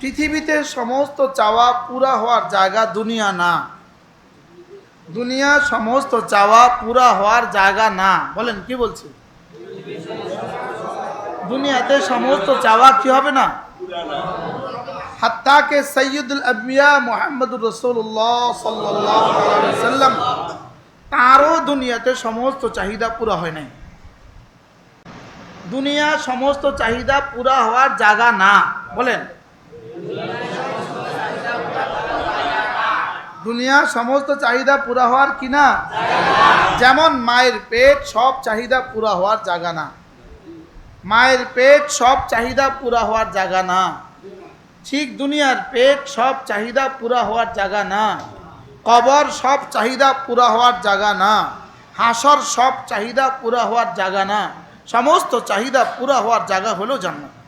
পৃথিবীতে সমস্ত চাওয়া পুরা হওয়ার জায়গা দুনিয়া না। দুনিয়া সমস্ত চাওয়া পুরা হওয়ার জায়গা না। বলেন, কি বলছি? দুনিয়াতে সমস্ত চাওয়া কি হবে না? হাত্তাকে সৈয়দুল আবিয়া মোহাম্মদুর রসুল্লাহ সাল্লাম তারও দুনিয়াতে সমস্ত চাহিদা পুরা হয় নাই। দুনিয়া সমস্ত চাহিদা পুরা হওয়ার জায়গা না। বলেন দুনিয়া সমস্ত চাহিদা পুরা হওয়ার কি না? যেমন মায়ের পেট, সব চাহিদা পুরা হওয়ার জায়গা না। মায়ের পেট, সব চাহিদা পুরা হওয়ার জায়গা না। ঠিক দুনিয়ার পেট, সব চাহিদা পুরা হওয়ার জায়গা না। কবর, সব চাহিদা পুরা হওয়ার জায়গা না। হাসর, সব চাহিদা পুরা হওয়ার জায়গা না। সমস্ত চাহিদা পুরা হওয়ার জায়গা হলো জান্নাত।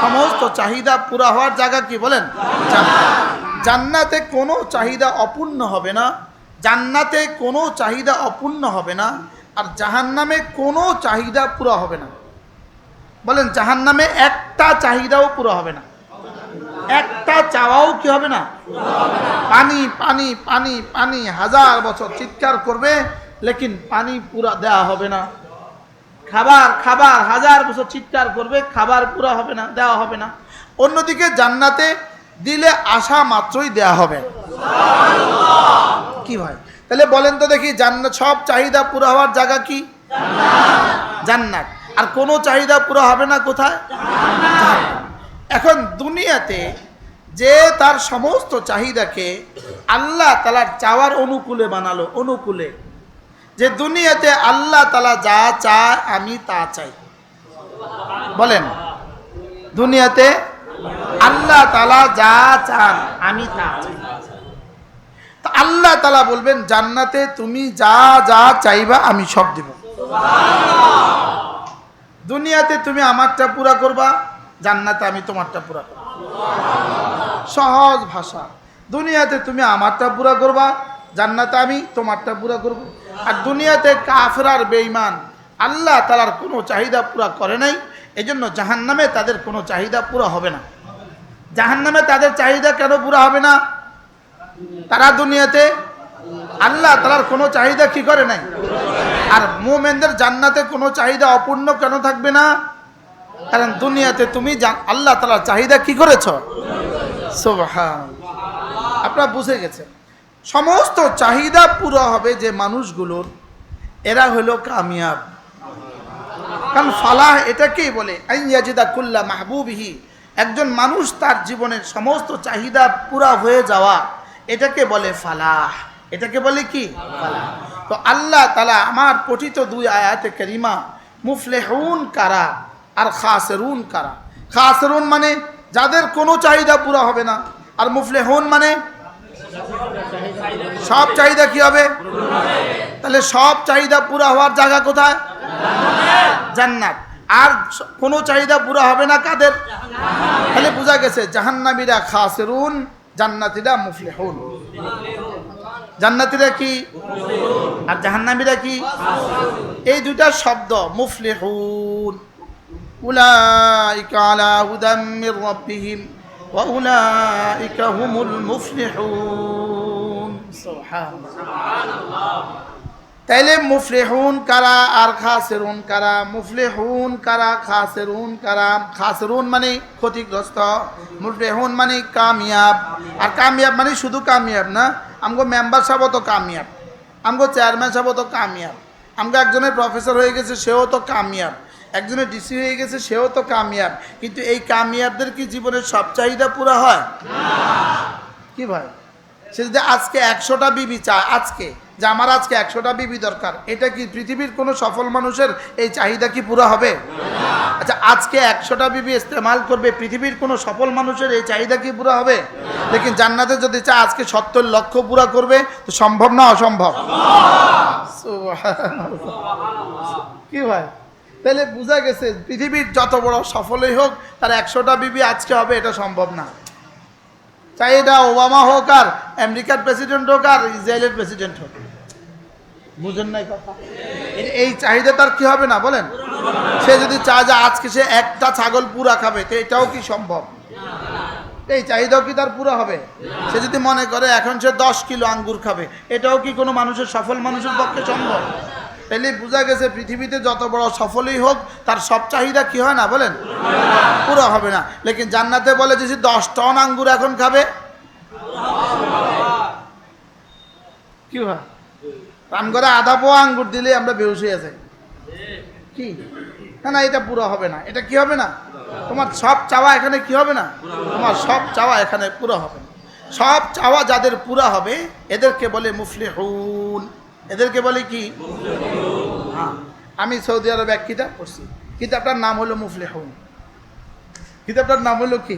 সমস্ত চাহিদা পুরা হওয়ার জায়গা কি? বলেন, জান্নাতে। কোনো চাহিদা অপূর্ণ হবে না, জান্নাতে কোনো চাহিদা অপূর্ণ হবে না, আর জাহান্নামে কোনো চাহিদা পুরো হবে না। বলেন, জাহান্নামে একটা চাহিদাও পুরো হবে না। একটা চাওয়াও কি হবে না? পানি পানি পানি পানি, হাজার বছর চিৎকার করবে, লেকিন পানি পুরা দেওয়া হবে না। খাবার খাবার হাজার বছর চিৎকার করবে খাবার পুরা হবে না দেওয়া হবে না। অন্যদিকে জান্নাতে দিলে আশা মাত্রই দেয়া হবে। কি ভাই? তাহলে বলেন তো দেখি জান্নাত সব চাহিদা পুরো হওয়ার জায়গা কি? জান্নাত। আর কোনো চাহিদা পুরো হবে না কোথায়? এখন দুনিয়াতে যে তার সমস্ত চাহিদাকে আল্লাহ তালার চাওয়ার অনুকূলে বানালো অনুকূলে। যে দুনিয়াতে আল্লাহ তালা যা চায়, আমি তা চাই। বলেন, দুনিয়াতে আল্লাহ তালা যা চান, আমি তা চাই। আল্লাহ তালা বলবেন, জান্নাতে তুমি যা যা চাইবা, আমি সব দেব। দুনিয়াতে তুমি আমারটা পুরা করবা, জান্নাতে আমি তোমারটা পুরা করব। সহজ ভাষা। দুনিয়াতে তুমি আমারটা পুরা করবা জান্নাতে আমি তোমারটা পুরা করব। আর দুনিয়াতে কাফরার বেঈমান, আল্লাহ তালার কোনো চাহিদা পুরা করে নাই, এজন্য জাহান্নামে তাদের কোনো চাহিদা পুরা হবে না। জাহান্নামে তাদের চাহিদা কেন পুরা হবে না? তারা দুনিয়াতে আল্লাহ তালার কোনো চাহিদা কি করে নাই? আর মোমেনদের জান্নাতে কোনো চাহিদা অপূর্ণ কেন থাকবে না? কারণ দুনিয়াতে তুমি আল্লাহ তালার চাহিদা কি করেছ? সুবহান। আপনারা বুঝে গেছেন। সমস্ত চাহিদা পুরো হবে যে মানুষগুলোর, এরা হলো কামিয়াব। কারণ ফালাহ এটাকেই বলে আইয়াজিদা কুল্লা মাহবুবিহি। একজন মানুষ তার জীবনের সমস্ত চাহিদা পুরা হয়ে যাওয়া, এটাকে বলে ফালাহ। এটাকে বলে কি? ফালাহ। তো আল্লাহ তালা আমার পঠিত দুই আয়াতে করিমা, মুফলেহুন কারা আর খাসেরুন কারা। খাসেরুন মানে যাদের কোনো চাহিদা পুরা হবে না, আর মুফলেহুন মানে সব চাহিদা কি হবে? তাহলে সব চাহিদা পুরা হওয়ার জায়গা কোথায়? জান্নাত। আর কোনো চাহিদা পুরা হবে না কাদের? তাহলে বোঝা গেছে, জাহান্নামীরা খাসেরুন, জান্নাতিরা মুফলিহুন। জান্নাতিরা কি? আর জাহান্নামীরা কি? এই দুইটা শব্দ, মুফলিহুন। উলাইকা আলা হুদাম মির রাব্বিহিম। ওয়া উলাইকা হুমুল মুফলিহুন সুবহানাল্লাহ তাইলে মুফলিহুন কারা আর খাসেরুন কারা? মুফলিহুন কারা, খাসেরুন কারা? খাসেরুন মানে ক্ষতিগ্রস্ত, মুফলিহুন মানে কামিয়াব। আর কামিয়াব মানে শুধু কামিয়াব না, আমগো মেম্বার সাহেব তো কামিয়াব, আমগো চেয়ারম্যান সাহেব তো কামিয়াব, আমগো একজনের প্রফেসর হয়ে গেছে, সেও তো কামিয়াব। একজনের ডিসি হয়ে গেছে সেও তো কামিয়াব। কিন্তু এই কামিয়াবদের কি জীবনের সব চাহিদা পুরা হয়? কি ভাই? সে যদি আজকে একশোটা বিবি চায় আজকে যে আমার আজকে একশোটা বিবি দরকার এটা কি পৃথিবীর কোনো সফল মানুষের এই চাহিদা কি পুরো হবে? আচ্ছা আজকে একশোটা বিবি ইস্তেমাল করবে পৃথিবীর কোনো সফল মানুষের এই চাহিদা কি পুরো হবে? লেকিন জান্নাতে যদি চায় আজকে সত্তর লক্ষ পুরা করবে তো সম্ভব না অসম্ভব। কি ভাই? তাহলে বোঝা গেছে পৃথিবীর যত বড় সফলই হোক, তার একশোটা বিবি আজকে হবে, এটা সম্ভব না। চাই এটা ওবামা হোক আর আমেরিকার প্রেসিডেন্ট হোক আর ইসরায়েলের প্রেসিডেন্ট হোক। বুঝেন নাই কথা? এই চাহিদা তার কি হবে না, বলেন? সে যদি চায় যে আজকে সে একটা ছাগল পুরা খাবে, তো এটাও কি সম্ভব? এই চাহিদাও কি তার পুরো হবে? সে যদি মনে করে এখন সে দশ কিলো আঙ্গুর খাবে, এটাও কি কোনো মানুষের সফল মানুষের পক্ষে সম্ভব? তাইলে বোঝা গেছে পৃথিবীতে যত বড় সফলই হোক, তার সব চাহিদা কি হয় না বলেন? পুরো হবে না। লেকিন জান্নাতে বলে যে দশ টন আঙ্গুর এখন খাবে। কি হয়? করে আধা পোয়া আঙ্গুর দিলে আমরা বেউস হয়ে যাই। কি? না না, এটা পুরো হবে না। এটা কি হবে না? তোমার সব চাওয়া এখানে কি হবে না? তোমার সব চাওয়া এখানে পুরো হবে না। সব চাওয়া যাদের পুরা হবে, এদেরকে বলে মুফলি হুন এদেরকে বলে কি? হ্যাঁ আমি সৌদি আরবে এক কিতাব পড়ছি। কিতাবটার নাম হলো মুফলি হুন কিতাবটার নাম হলো কি?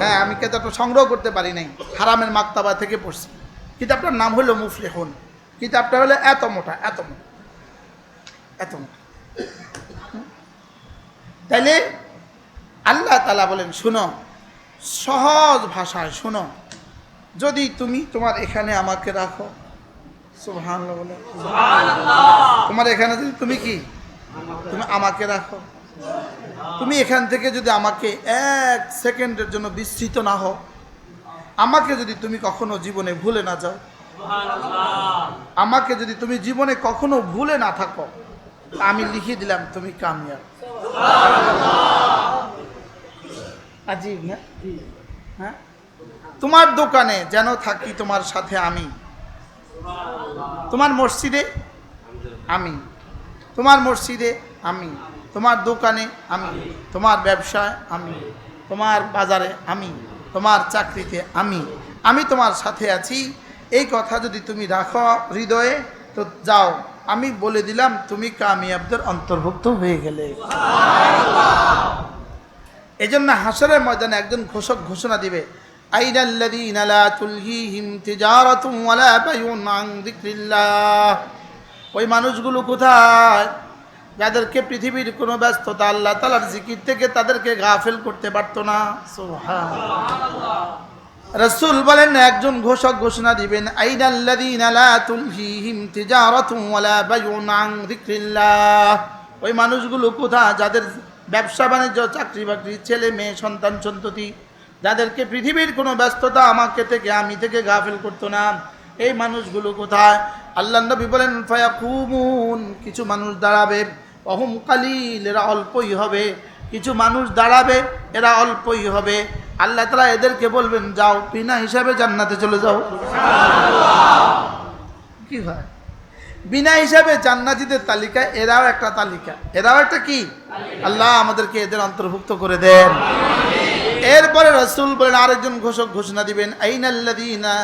হ্যাঁ আমি কিতাবটা সংগ্রহ করতে পারি নাই। হারামের মাক্তাবা থেকে পড়ছি। কিতাবটার নাম হলো মুফলি হুন কিতাবটা হলো এত মোটা এত মোটা এত মোটা। তাইলে আল্লাহ তালা বলেন, শুনো, সহজ ভাষায় শুনো। যদি তুমি তোমার এখানে আমাকে রাখো সুবহানাল্লাহ বলে। তোমার এখানে যদি তুমি কি? তুমি আমাকে রাখো। তুমি এখান থেকে যদি আমাকে এক সেকেন্ডের জন্য বিস্তৃত না হও আমাকে যদি তুমি কখনো জীবনে ভুলে না যাও আমাকে যদি তুমি জীবনে কখনো ভুলে না থাকো আমি লিখে দিলাম তুমি কামিয়াব। আজীব না? হ্যাঁ? তোমার দোকানে যেন থাকি তোমার সাথে আমি। তোমার মসজিদে আমি। তোমার মসজিদে আমি। তোমার দোকানে আমি। তোমার ব্যবসায় আমি। তোমার বাজারে আমি। তোমার চাকরিতে আমি। আমি তোমার সাথে আছি। এই কথা যদি তুমি রাখো হৃদয়ে তো যাও। আমি বলে দিলাম তুমি কামিয়াবদের অন্তর্ভুক্ত হয়ে গেলে। এই জন্য হাসরের ময়দানে একজন ঘোষক ঘোষণা দিবে আইনাল্লাযীনা লা তুলহিহিম তিজারাতুন ওয়ালা বাইউন আন যিকরিল্লাহ। ওই মানুষগুলো কোথায়? যাদেরকে পৃথিবীর কোনো ব্যস্ততা আল্লাহ তালার জিকির থেকে তাদেরকে গাফেল করতে পারতো না। রসুল বলেন একজন ঘোষক ঘোষণা দিবেন ওই মানুষগুলো কোথায়? যাদের ব্যবসা বাণিজ্য চাকরি বাকরি ছেলে মেয়ে সন্তান সন্ততি যাদেরকে পৃথিবীর কোনো ব্যস্ততা আমাকে থেকে, আমি থেকে গাফেল করতো না। এই মানুষগুলো কোথায়? আল্লাহ নবী বলেন, ফায়াকুমুন, কিছু মানুষ দাঁড়াবে। অহম কালিল, এরা অল্পই হবে। কিছু মানুষ দাঁড়াবে, এরা অল্পই হবে। আল্লাহ তালা এদেরকে বলবেন, যাও, বিনা হিসাবে জান্নাতে চলে যাও। কি হয় বিনা হিসাবে জান্নাতিদের তালিকা, এরাও একটা তালিকা। এরাও একটা কি? আল্লাহ আমাদেরকে এদের অন্তর্ভুক্ত করে দেন। এরপরে রসুল বলেন আরেকজন ঘোষক ঘোষণা দিবেন আইনাল্লাদিনা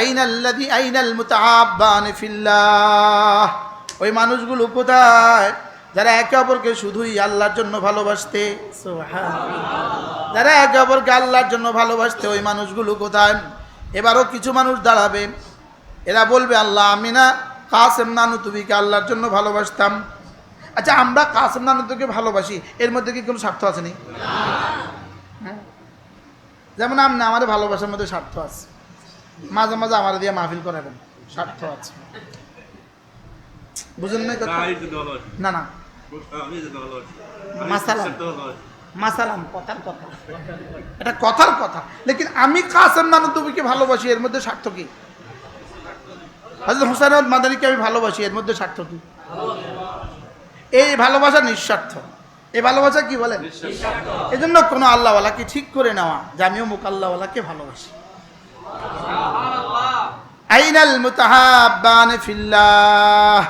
আইনাল্লাদি আইনাল মুতাহাব্বান ফিল্লাহ। ওই মানুষগুলো কোথায়? যারা একে অপরকে শুধুই আল্লাহর জন্য ভালোবাসতে। যারা একে অপরকে আল্লাহর জন্য ভালোবাসতে ওই মানুষগুলো কোথায়? এবারও কিছু মানুষ দাঁড়াবে। এরা বলবে আল্লাহ আমি না কাসেম নানু তুমিকে আল্লাহর জন্য ভালোবাসতাম। আচ্ছা আমরা কাসেম নানু তোকে ভালোবাসি এর মধ্যে কি কোনো স্বার্থ আছে নি। হ্যাঁ? যেমন আপনি আমার ভালোবাসার মধ্যে স্বার্থ আছে। মাঝে মাঝে আমার দিয়ে মাহফিল করাবেন। স্বার্থ আছে। বুঝলেন না কথা? না না। মাসালাম কথার কথা। এটা কথার কথা। লেকিন আমি কাসেম নানু ভালোবাসি এর মধ্যে স্বার্থ কি? হজরত হুসাইন আহমদ আমি ভালোবাসি এর মধ্যে স্বার্থ কি? এই ভালোবাসা নিঃস্বার্থ। এই ভালোবাসা কি বলেন? এই জন্য কোনো আল্লাহওয়ালাকে ঠিক করে নেওয়া যে আমিও মুখ আল্লাহওয়ালাকে ভালোবাসি। আইনাল মুতাহাব্বান ফিল্লাহ।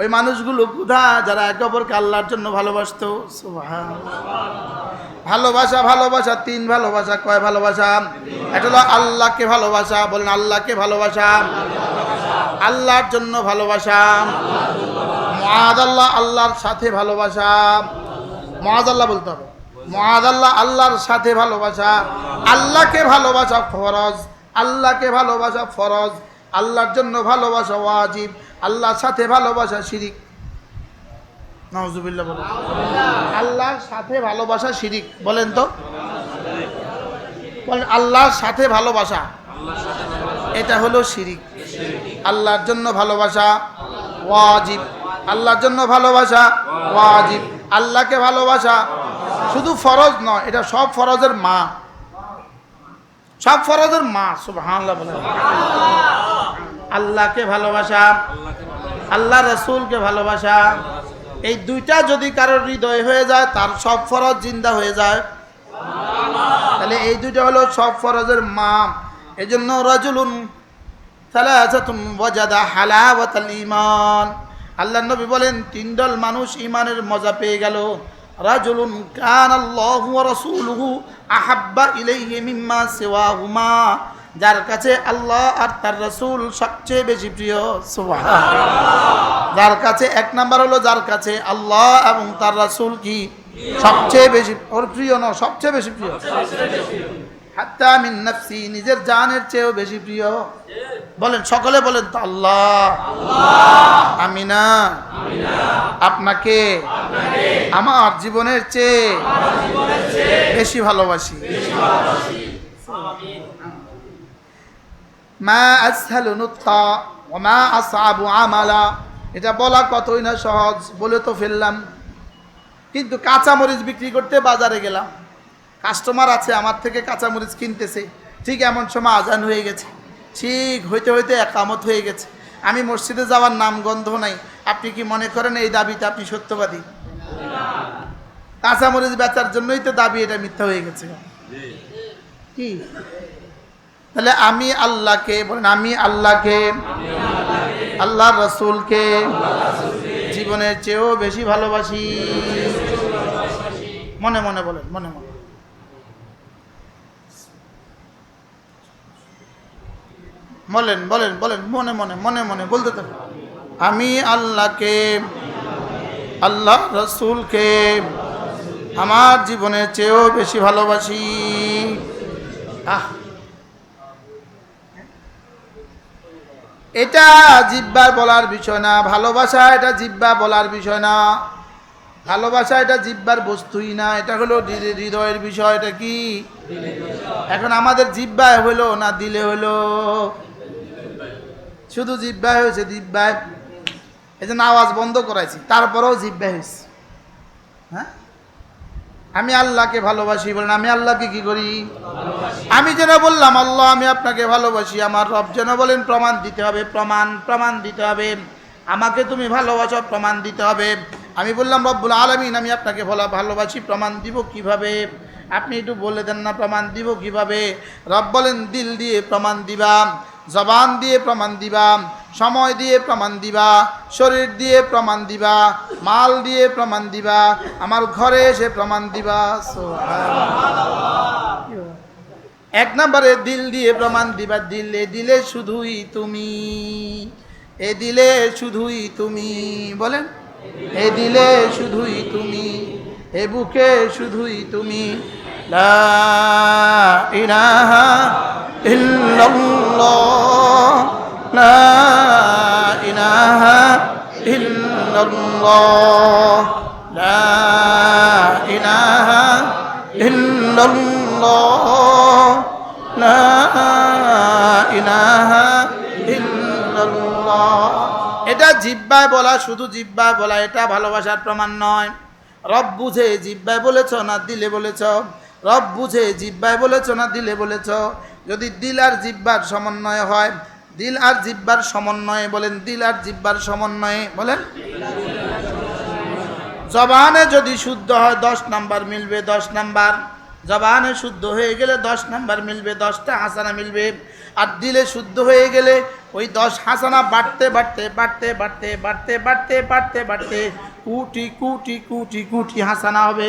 ওই মানুষগুলো কোথা যারা একে অপরকে আল্লাহর জন্য ভালোবাসতো। ভালোবাসা ভালোবাসা, তিন ভালোবাসা, কয় ভালোবাসা? এটা আল্লাহকে ভালোবাসা, বলেন আল্লাহকে ভালোবাসা। আল্লাহর জন্য ভালোবাসা। মহাদ আল্লাহ, আল্লাহর সাথে ভালোবাসা। মহাদ আল্লাহ বলতে হবে। মহাদ আল্লাহ আল্লাহর সাথে ভালোবাসা, আল্লাহকে ভালোবাসা ফরজ, আল্লাহকে ভালোবাসা ফরজ, আল্লাহর জন্য ভালোবাসা ওয়াজিব, আল্লাহর সাথে ভালোবাসা শিরিক। নওজুবিল্লাহ বলেন। আল্লাহর সাথে ভালোবাসা শিরিক। বলেন তো। বলেন, আল্লাহর সাথে ভালোবাসা। এটা হলো শিরিক। আল্লাহর জন্য ভালোবাসা ওয়াজিব। আল্লাহর জন্য ভালোবাসা? ওয়াজিব। আল্লাহকে ভালোবাসা? শুধু ফরজ নয়, এটা সব ফরজের মা। সব ফরজের মা, সুবহানাল্লাহ আল্লাহকে ভালোবাসা, আল্লাহ রসুলকে ভালোবাসা, এই দুইটা যদি কারোর হৃদয় হয়ে যায়, তার সব ফরজ জিন্দা হয়ে যায়। তাহলে এই দুইটা হলো সব ফরজের মা। এই জন্য রাজুলুন সালাসাতুন ওয়াজাদা হালাওয়াতাল ঈমান। আল্লাহ নবী বলেন তিন দল মানুষ ইমানের মজা পেয়ে গেল। রাজুলুন কানাল্লাহু ওয়া রাসূলুহু আহাব্বা ইলাইহি মিম্মা সিওয়াহুমা। যার কাছে আল্লাহ আর তার রাসূল সবচেয়ে বেশি প্রিয়। সুবহানাল্লাহ। যার কাছে এক নাম্বার হলো যার কাছে আল্লাহ এবং তার রাসূল কি? সবচেয়ে বেশি ওর প্রিয় ন সবচেয়ে বেশি প্রিয়। হাত্তা মিন নাফসি নিজের জানের চেয়েও বেশি প্রিয়। বলেন, সকলে বলেন তো আল্লাহ। আমি না আপনাকে আমার জীবনের চেয়ে বেশি ভালোবাসি। মা ওয়া মা এটা বলা কতই না সহজ, বলে তো ফেললাম। কিন্তু কাঁচামরিচ বিক্রি করতে বাজারে গেলাম। কাস্টমার আছে, আমার থেকে কাঁচামরিচ কিনতেছে। ঠিক এমন সময় আজান হয়ে গেছে। ঠিক, হইতে হইতে একামত হয়ে গেছে। আমি মসজিদে যাওয়ার নাম গন্ধ নাই। আপনি কি মনে করেন এই দাবিতে আপনি সত্যবাদী? কাঁচামরিচ বেচার জন্যই তো দাবি এটা মিথ্যা হয়ে গেছে। কি? তাহলে আমি আল্লাহকে, বলেন আমি আল্লাহকে, আল্লাহ রসুলকে জীবনের চেয়েও বেশি ভালোবাসি। মনে মনে বলেন, মনে মনে। বলেন বলেন বলেন, মনে মনে মনে মনে, বলতে থাকুন আমি আল্লাহকে, আল্লাহ রসুলকে আমার জীবনের চেয়েও বেশি ভালোবাসি। এটা জিব্বার বলার বিষয় না, ভালোবাসা এটা জিব্বা বলার বিষয় না। ভালোবাসা এটা জিব্বার বস্তুই না, এটা হলো হৃদয়ের বিষয়, এটা কি? এখন আমাদের জিব্বায় হলো না দিলে হলো? শুধু জিব্বায় হয়েছে, জিব্বায়। এই জন্য আওয়াজ বন্ধ করাইছি, তারপরেও জিব্বায় হয়েছে। হ্যাঁ? আমি আল্লাহকে ভালোবাসি বলেন, আমি আল্লাহকে কি করি? আমি যেন বললাম, আল্লাহ, আমি আপনাকে ভালোবাসি, আমার রব যেন বলেন, প্রমাণ দিতে হবে, প্রমাণ প্রমাণ দিতে হবে। আমাকে তুমি ভালোবাসো, প্রমাণ দিতে হবে। আমি বললাম, রব্বুল আলমিন, আমি আপনাকে ভালো, ভালোবাসি, প্রমাণ দিব কীভাবে? আপনি একটু বলে দেন না, প্রমাণ দিব কীভাবে? রব বলেন, দিল দিয়ে প্রমাণ দিবা। জবান দিয়ে প্রমাণ দিবা, সময় দিয়ে প্রমাণ দিবা, শরীর দিয়ে প্রমাণ দিবা, মাল দিয়ে প্রমাণ দিবা, আমার ঘরে এসে প্রমাণ দিবা। এক নম্বরে দিল দিয়ে প্রমাণ দিবা, দিলে দিলে শুধুই তুমি, এ দিলে শুধুই তুমি, বলেন, এ দিলে শুধুই তুমি, এ বুকে শুধুই তুমি, লা ইলাহা ইল্লাল্লাহ, লা ইলাহা ইল্লাল্লাহ, লা ইলাহা ইল্লাল্লাহ, লা ইলাহা ইল্লাল্লাহ। এটা জিব্বায় বলা, শুধু জিব্বায় বলা, এটা ভালোবাসার প্রমাণ নয়। রব বুঝে জিব্বায় বলেছ না দিলে বলেছ? রব বুঝে জিব্বায় বলেছ না দিলে বলেছ? যদি দিল আর জিব্বার সমন্বয় হয়, দিল আর জিব্বার সমন্বয়ে বলেন, দিল আর জিব্বার সমন্বয়ে বলেন। জবানে যদি শুদ্ধ হয়, দশ নাম্বার মিলবে দশ নাম্বার। জবানে শুদ্ধ হয়ে গেলে দশ নাম্বার মিলবে, দশটা হাসানা মিলবে। আর দিলে শুদ্ধ হয়ে গেলে ওই দশ হাসানা বাড়তে বাড়তে বাড়তে বাড়তে বাড়তে বাড়তে বাড়তে বাড়তে কুটি কুটি কুটি কুটি হাসানা হবে।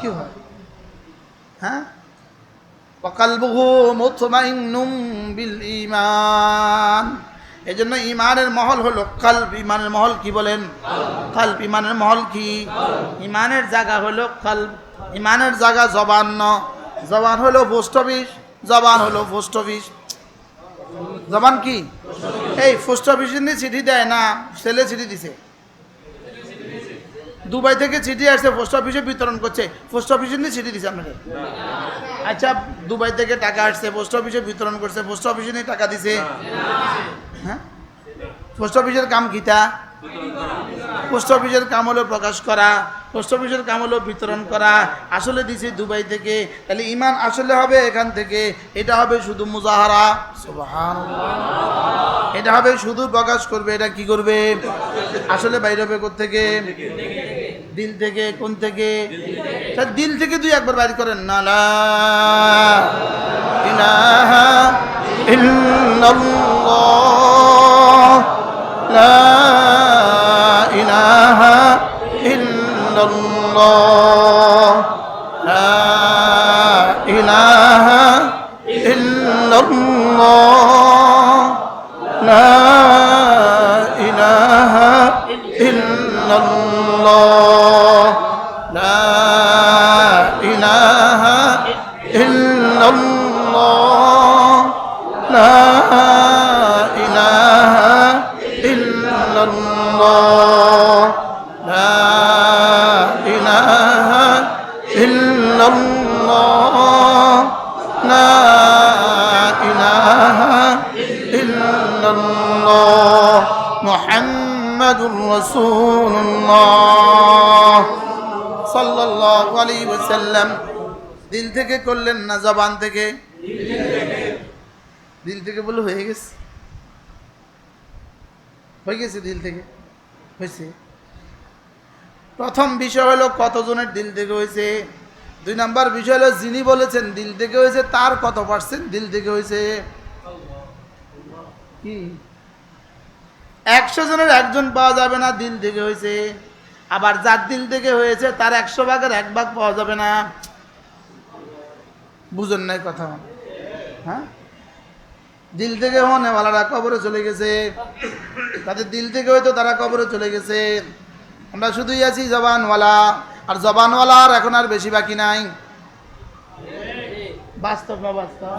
কি হয়? হ্যাঁ? মুতমাইন্নুম বিল ঈমান। এই জন্য ইমানের মহল হলো কালব ইমানের মহল কি বলেন? কালব। ইমানের মহল কি? ইমানের জায়গা হলো কালব। ইমানের জায়গা জবান ন। জবান হলো পোস্ট অফিস, জবান হলো পোস্ট অফিস। জবান কি? এই পোস্ট অফিসে চিঠি দেয় না, ছেলে চিঠি দিছে। দুবাই থেকে চিঠি আসছে পোস্ট অফিসে বিতরণ করছে। পোস্ট অফিসে নিয়ে চিঠি দিছে আপনাদের? আচ্ছা দুবাই থেকে টাকা আসছে পোস্ট অফিসে বিতরণ করছে পোস্ট অফিসে নিয়ে টাকা দিছে। হ্যাঁ? পোস্ট অফিসের কাম কিতা পোস্ট অফিসের কাম হলো প্রকাশ করা পোস্ট অফিসের কাম হলো বিতরণ করা। আসলে দিছি দুবাই থেকে। তাহলে ইমান আসলে হবে এখান থেকে। এটা হবে শুধু মুজাহারা। এটা হবে শুধু প্রকাশ করবে, এটা কি করবে? আসলে বাইরে হবে থেকে দিল থেকে কোন থেকে? স্যার, দিল থেকে দুই একবার বাইর করেন। না ইলাহা ইল্লাল্লাহ। সাল্লাল্লাহু আলাইহি দিল থেকে করলেন না জবান থেকে? দিল থেকে বলে হয়ে গেছে। হয়ে গেছে দিল থেকে? হয়েছে। প্রথম বিষয় হলো কতজনের দিল থেকে হয়েছে? দুই নাম্বার বিষয় হলো যিনি বলেছেন দিল থেকে হয়েছে, তার কত পার্সেন্ট দিল থেকে হয়েছে? কি? একশো জনের একজন পাওয়া যাবে না, দিল থেকে হয়েছে আবার যার দিল থেকে হয়েছে, তার একশো ভাগের এক ভাগ পাওয়া যাবে না। বুঝেন নাই কথা। হ্যাঁ? দিল থেকে হনেওয়ালারা কবরে চলে গেছে। তাদের দিল থেকে হয়তো তারা কবরে চলে গেছে। আমরা শুধুই আছি জবানওয়ালা। আর জবানওয়ালার এখন আর বেশি বাকি নাই। বাস্তব না বাস্তব?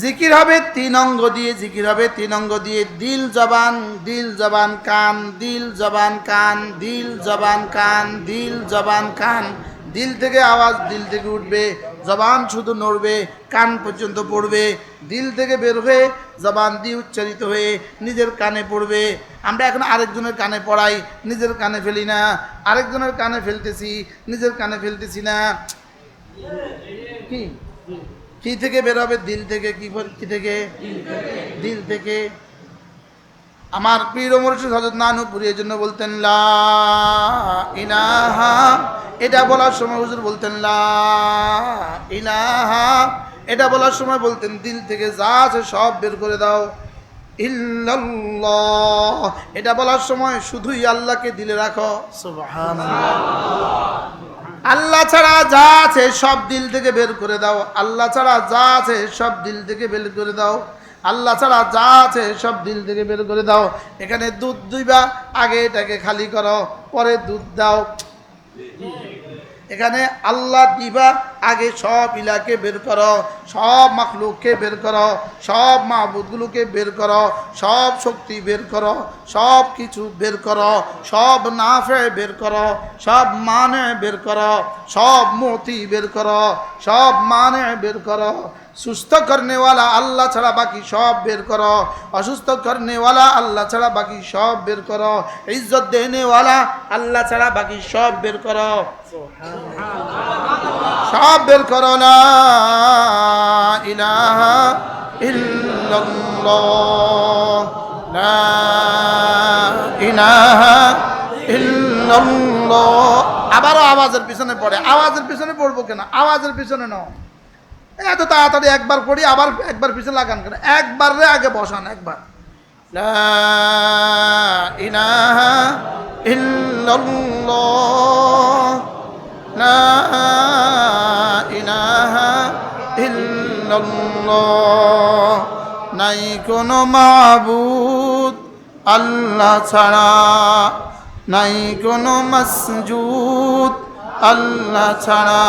জিকির হবে, তিন অঙ্গ দিয়ে জিকির হবে, তিন অঙ্গ দিয়ে দিল জবান দিল জবান, কান, দিল জবান, কান, দিল জবান, কান, দিল জবান, কান। দিল থেকে আওয়াজ, দিল থেকে উঠবে, জবান শুধু নড়বে, কান পর্যন্ত পড়বে। দিল থেকে বের হয়ে জবান দিয়ে উচ্চারিত হয়ে নিজের কানে পড়বে। আমরা এখন আরেকজনের কানে পড়াই, নিজের কানে ফেলি না। আরেকজনের কানে ফেলতেছি, নিজের কানে ফেলতেছি না। কি? কি থেকে বের হবে দিল থেকে, কি কি থেকে? দিল থেকে। আমার পীর মুর্শিদ হযরত নানুপুরি এই জন্য বলতেন, লা এটা বলার সময় হুজুর বলতেন, লা এটা বলার সময় বলতেন, দিল থেকে যা আছে সব বের করে দাও। এটা বলার সময় শুধুই আল্লাহকে দিলে রাখো। আল্লাহ ছাড়া যা আছে সব দিল থেকে বের করে দাও। আল্লাহ ছাড়া যা আছে সব দিল থেকে বের করে দাও। আল্লাহ ছাড়া যা আছে সব দিল থেকে বের করে দাও। এখানে দুধ দুইবা, আগে এটাকে খালি করো, পরে দুধ দাও। এখানে আল্লাহ দিবা, আগে সব ইলাকে বের করো, সব মাখলুককে বের করো, সব মাহবুদগুলোকে বের করো, সব শক্তি বের করো, সব কিছু বের করো, সব নাফে বের করো, সব মানে বের করো, সব মতি বের করো, সব মানে বের করো সুস্থ করনেওয়ালা আল্লাহ ছাড়া বাকি সব বের করো। অসুস্থ করনেওয়ালা আল্লাহ ছাড়া বাকি সব বের করো। ইজ্জত দেনেওয়ালা আল্লাহ ছাড়া বাকি সব বের করো। সব বের করো না। ইলাহা ইল্লাল্লাহ। লা ইলাহা ইল্লাল্লাহ। আবারও আওয়াজের পিছনে পড়ে। আওয়াজের পিছনে পড়ব কেন? আওয়াজের পিছনে নাও। এত তাড়াতাড়ি একবার পড়ি, আবার একবার পিছনে লাগান কেন? একবার রে আগে বসান, একবার। নাই কোনো মাবুদ আল্লাহ ছাড়া। নাই কোনো মসজুদ আল্লাহ ছাড়া।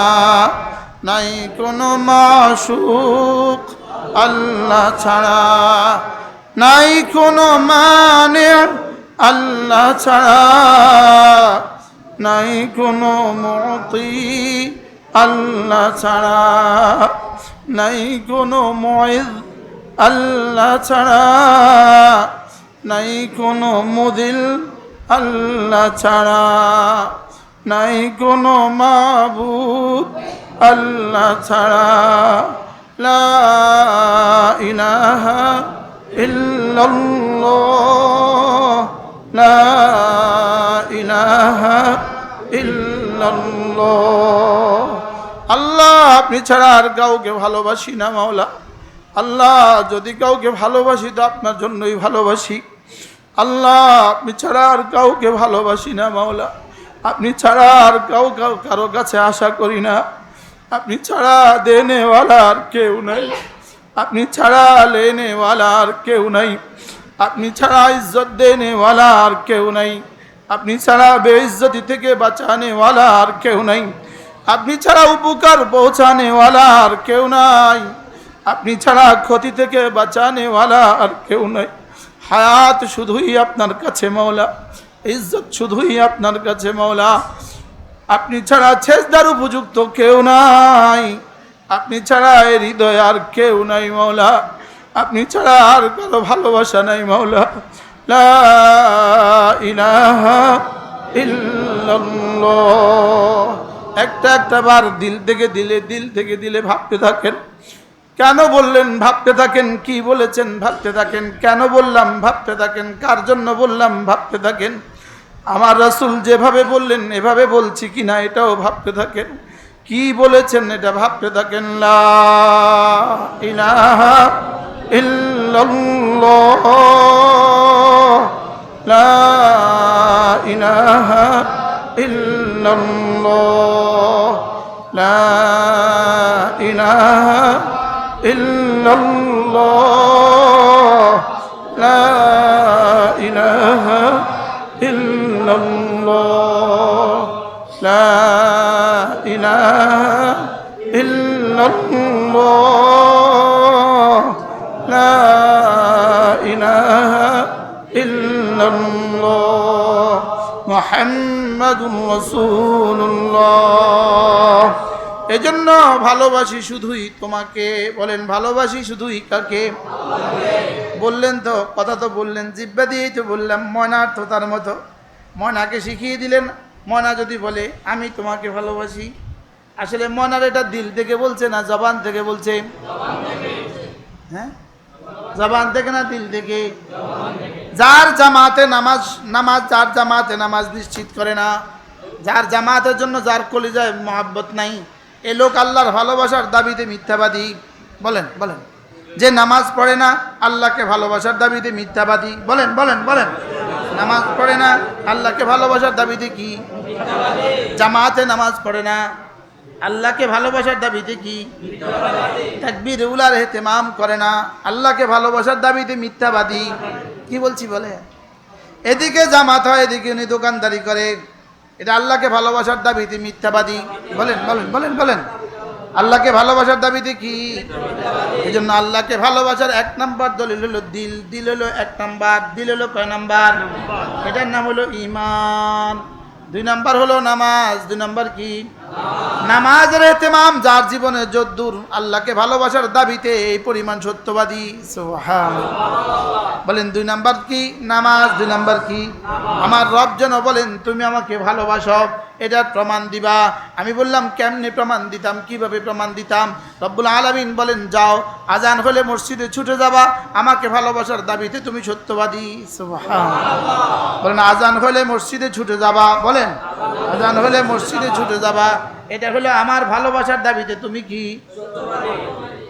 নাই কোনো মাসুক আল্লাহ ছাড়া। নাই কোনো মানে আল্লাহ ছাড়া। নাই কোনো মতি আল্লাহ ছাড়া। নাই কোনো ময়েদ আল্লাহ ছাড়া। নাই কোনো মুদিল আল্লাহ ছাড়া। নাই কোনো মাবুদ আল্লাহ ছাড়া লা ইলাহা ইল্লাল্লাহ। লা আল্লাহ, আপনি ছাড়া আর কাউকে ভালোবাসি না মাওলা। আল্লাহ, যদি কাউকে ভালোবাসি তো আপনার জন্যই ভালোবাসি। আল্লাহ, আপনি ছাড়া আর কাউকে ভালোবাসি না মাওলা। আপনি ছাড়া আর কাউ কাউ কারও কাছে আশা করি না। আপনি ছাড়া দেনেওয়ালা আর কেউ নাই। আপনি ছাড়া লেনেওয়ালা আর কেউ নাই। আপনি ছাড়া ইজ্জত দেনেওয়ালা আর কেউ নাই। আপনি ছাড়া বেইজ্জতি থেকে বাঁচানেওয়ালা আর কেউ নাই। আপনি ছাড়া উপকার পৌঁছানেওয়ালা আর কেউ নাই। আপনি ছাড়া ক্ষতি থেকে বাঁচানেওয়ালা আর কেউ নাই। হায়াত শুধুই আপনার কাছে মৌলা ইজ্জত শুধুই আপনার কাছে মৌলা আপনি ছাড়া ছেজদার উপযুক্ত কেউ নাই। আপনি ছাড়া এর হৃদয় আর কেউ নাই মৌলা। আপনি ছাড়া আর কারও ভালোবাসা নাই মৌলা। একটা একটা বার দিল থেকে দিলে, দিল থেকে দিলে ভাবতে থাকেন। কেন বললেন ভাবতে থাকেন? কি বলেছেন ভাবতে থাকেন? কেন বললাম ভাবতে থাকেন? কার জন্য বললাম ভাবতে থাকেন? আমার রাসূল যেভাবে বললেন, এভাবে বলছি কি না এটাও ভাবতে থাকেন। কি বলেছেন এটা ভাবতে থাকেন? লা ইলাহা ইল্লাল্লাহ। এজন্য ভালোবাসি শুধুই তোমাকে। বলেন, ভালোবাসি শুধুই কাকে? বললেন তো, কথা তো বললেন জিব্বা দিয়েই তো বললাম ময়নার তো তার মতো। ময়নাকে শিখিয়ে দিলেন, ময়না যদি বলে, আমি তোমাকে ভালোবাসি। আসলে ময়নার এটা দিল থেকে বলছে না, জবান থেকে বলছে? হ্যাঁ? জবান থেকে না দিল থেকে? যার জামাতে নামাজ নামাজ, যার জামাতে নামাজ নিশ্চিত করে না, যার জামাতের জন্য যার কলিজায় মহাব্বত নাই, এ লোক আল্লাহর ভালোবাসার দাবিতে মিথ্যাবাদী। বলেন বলেন। যে নামাজ পড়ে না, আল্লাহকে ভালোবাসার দাবিতে মিথ্যাবাদী। বলেন বলেন বলেন। নামাজ পড়ে না, আল্লাহকে ভালোবাসার দাবিতে কি? জামাতে নামাজ পড়ে না। আল্লাহকে ভালোবাসার দাবিতে কি? তাকবীর উলার হেতেমাম করে না। আল্লাহকে ভালোবাসার দাবিতে মিথ্যাবাদী। কি বলছি বলে? এদিকে জামাত হয়, এদিকে উনি দোকানদারি করে। এটা আল্লাহকে ভালোবাসার দাবিতে মিথ্যাবাদী। বলেন বলেন বলেন বলেন। আল্লাহকে ভালোবাসার দাবিতে কি? এই জন্য আল্লাহকে ভালোবাসার এক নাম্বার দলিল হলো দিল। দিল হলো এক নাম্বার, দিল হলো কয় নাম্বার? এটার নাম হলো ইমান দুই নাম্বার হলো নামাজ। দুই নাম্বার কি? নামাজের এতেমাম যার জীবনে যদ্দূর আল্লাহকে ভালোবাসার দাবিতে এই পরিমাণ সত্যবাদী। বলেন, দুই নাম্বার কি? নামাজ, দুই নাম্বার কি? আমার রব যেন বলেন, তুমি আমাকে ভালোবাসো এটার প্রমাণ দিবা। আমি বললাম, কেমনে প্রমাণ দিতাম? কীভাবে প্রমাণ দিতাম? রব্বুল আলামিন বলেন, যাও, আজান হলে মসজিদে ছুটে যাবা। আমাকে ভালোবাসার দাবিতে তুমি সত্যবাদী। বলেন, আজান হলে মসজিদে ছুটে যাবা। বলেন আজান হলে মসজিদে ছুটে যাবা। এটা হলো আমার ভালোবাসার দাবিতে। তুমি কি?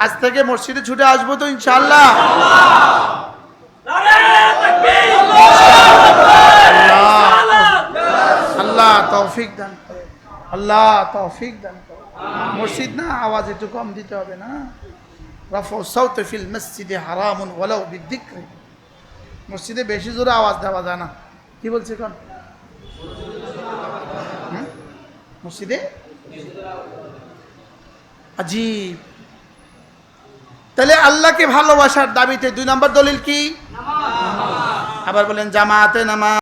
আজ থেকে মসজিদে ছুটে আসব তো ইনশাল্লাহ আল্লাহ। তৌফিক দান আল্লাহ তৌফিক দান মসজিদ না, আওয়াজ একটু কম দিতে হবে না। রফু সাউত ফিল মসজিদে হারামুন ওয়ালাউ বিদিক্রি মসজিদে বেশি জোরে আওয়াজ দেওয়া যায় না। কি বলছে কোন? মসজিদে? আজি তাহলে আল্লাহকে ভালোবাসার দাবিতে দুই নম্বর দলিল কি? আবার বলেন জামাতে নামাজ।